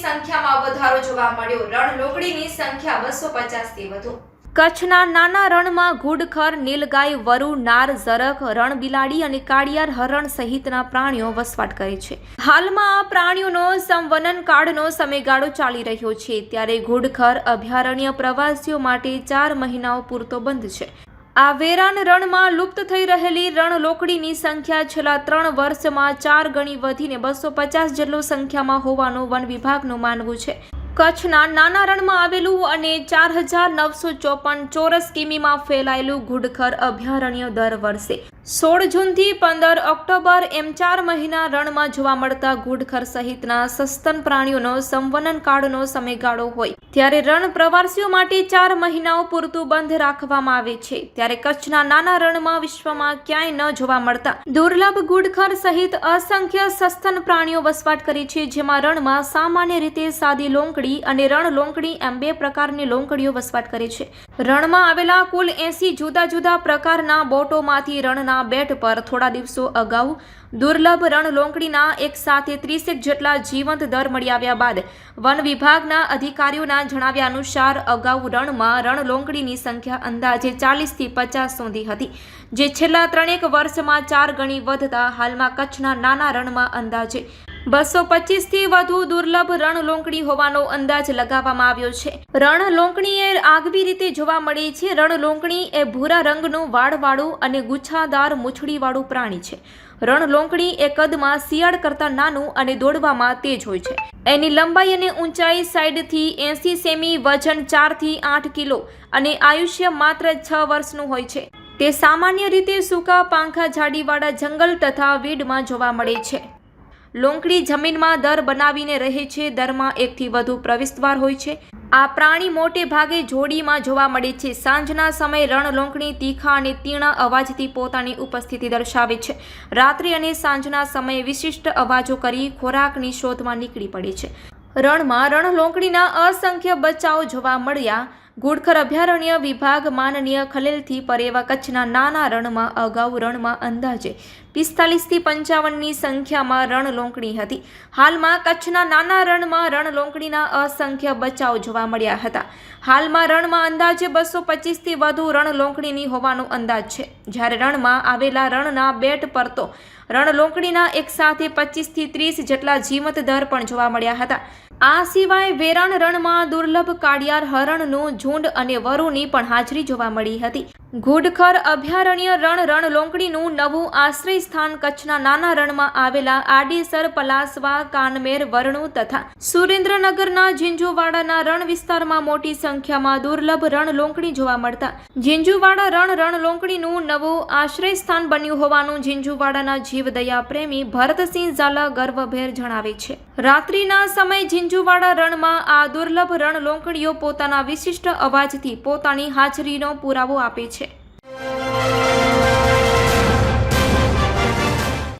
સંખ્યામાં વધારો જોવા મળ્યો. રણલોકડીની સંખ્યા બસો પચાસથી વધુ. કચ્છના નાના રણમાં ઘુડખર નીલગાય, વરુ, નાર ઝરખ રણબિલાડી અને કાળિયાર હરણ સહિતના પ્રાણીઓ વસવાટ કરે છે. હાલમાં આ પ્રાણીઓનો સંવનન કાળનો સમયગાળો ચાલી રહ્યો છે. ત્યારે ઘુડખર અભયારણ્ય પ્રવાસીઓ માટે ચાર મહિનાઓ પૂરતો બંધ છે. આ વેરાન રણમાં લુપ્ત થઈ રહેલી રણ લોકડીની સંખ્યા છેલ્લા ત્રણ વર્ષમાં ચાર ગણી વધીને બસો પચાસ જેટલો સંખ્યામાં હોવાનું વન વિભાગનું માનવું છે. કચ્છના નાના રણમાં આવેલું અને ચાર હજાર નવસો ચોપન ચોરસ કિમીમાં ફેલાયેલું ઘુડખર અભયારણ્ય દર વર્ષે સોળ જૂનથી પંદર ઓક્ટોબર એમ ચાર મહિના રણમાં જોવા મળતા ઘુડખર સહિતના સસ્તન પ્રાણીઓનો સંવનન કાળનો સમયગાળો હોય. ત્યારે રણ પ્રવાસીઓ માટે ચાર મહિનાઓ પૂરતું બંધ રાખવામાં આવે છે. ત્યારે કચ્છના નાના રણમાં વિશ્વમાં ક્યાંય ન જોવા મળતા દુર્લભ ગુડખર સહિત અસંખ્ય સસ્તન પ્રાણીઓ વસવાટ કરે છે, જેમાં રણમાં સામાન્ય રીતે સાદી લોંકડી અને રણ લોંકડી એમ બે પ્રકારની લોંકડીઓ વસવાટ કરે છે. રણમાં આવેલા કુલ એસી જુદા જુદા પ્રકારના બોટોમાંથી રણના બેટ પર થોડા દિવસો અગાઉ દુર્લભ રણ લોંકડીના એક સાથે ત્રીસેક જેટલા જીવંત દર મળી આવ્યા બાદ વન વિભાગના અધિકારીઓના જણાવ્યા અનુસાર અગાઉ રણમાં રણ લોંકડીની સંખ્યા અંદાજે ચાલીસથી પચાસ સુધી હતી, જે છેલ્લા ત્રણેક વર્ષમાં ચાર ગણી વધતા હાલમાં કચ્છના નાના રણમાં અંદાજે બસો પચીસથી વધુ દુર્લભ રણ લોંકડી હોવાનો અંદાજ લગાવવામાં આવ્યો છે. રણ લોંકણી એ આગવી રીતે જોવા મળે છે રણ લોંકણી એ ભૂરા રંગનું વાળવાળું અને ગુચ્છાદાર મૂછડીવાળું પ્રાણી છે. રણ લોંકણી એ કદમાં શિયાળ કરતાં નાનું અને દોડવામાં તેજ હોય છે. એની લંબાઈ અને ઊંચાઈ સાઈડથી એંસી સેમી, વજન ચારથી આઠ કિલો અને આયુષ્ય માત્ર છ વર્ષનું હોય છે. તે સામાન્ય રીતે સૂકા પાંખા ઝાડીવાળા જંગલ તથા વીડમાં જોવા મળે છે. લોંકડી જમીનમાં દર બનાવીને રહે છે. દરમાં એકથી વધુ પ્રવેશદ્વાર હોય છે. આ પ્રાણી મોટે ભાગે જોડીમાં જોવા મળે છે. સાંજના સમયે રણ લોંકણી, તીખા અને તીણા અવાજથી પોતાની ઉપસ્થિતિ દર્શાવે છે. રાત્રિ અને સાંજના સમયે વિશિષ્ટ અવાજો કરી ખોરાકની શોધમાં નીકળી પડે છે. રણમાં રણ લોંકડીના અસંખ્ય બચ્ચાઓ જોવા મળ્યા. ગુડખર અભયારણ્ય વિભાગ માનનીય ખલેલથી પરેવા કચ્છના નાના રણમાં, અગાઉ રણમાં અંદાજે પિસ્તાલીસથી પંચાવનની સંખ્યામાં રણ લોંકણી હતી. હાલમાં કચ્છના નાના રણમાં રણ લોંકણીના અસંખ્ય બચાવ જોવા મળ્યા હતા. હાલમાં રણમાં અંદાજે બસો પચીસથી વધુ રણ લોંકણીની હોવાનો અંદાજ છે. જ્યારે રણમાં આવેલા રણના બેટ પર તો રણ લોંકણીના એક સાથે પચીસથી ત્રીસ જેટલા જીવંત દર પણ જોવા મળ્યા હતા. આ સિવાય વેરાણ રણમાં દુર્લભ કાળિયાર હરણનું ઝુંડ અને વરુની પણ હાજરી જોવા મળી હતી. ઘુડખર અભયારણ્ય રણ રણ લોંકડીનું નવું આશ્રય સ્થાન કચ્છના નાના રણમાં આવેલા આડીસર, પલાસવા, કાનમેર, વરણુ તથા સુરેન્દ્રનગરના ઝીંઝુવાડાના રણ વિસ્તારમાં મોટી સંખ્યામાં દુર્લભ રણ લોંકડી જોવા મળતા ઝીંઝુવાડા રણ રણ લોંકડીનું નવું આશ્રય સ્થાન બન્યું હોવાનું ઝીંઝુવાડાના જીવદયા પ્રેમી ભરતસિંહ ઝાલા ગર્વભેર જણાવે છે. રાત્રિના સમય ઝીંઝુવાડા રણમાં આ દુર્લભ રણ લોંકડીઓ પોતાના વિશિષ્ટ અવાજથી પોતાની હાજરીનો પુરાવો આપે છે.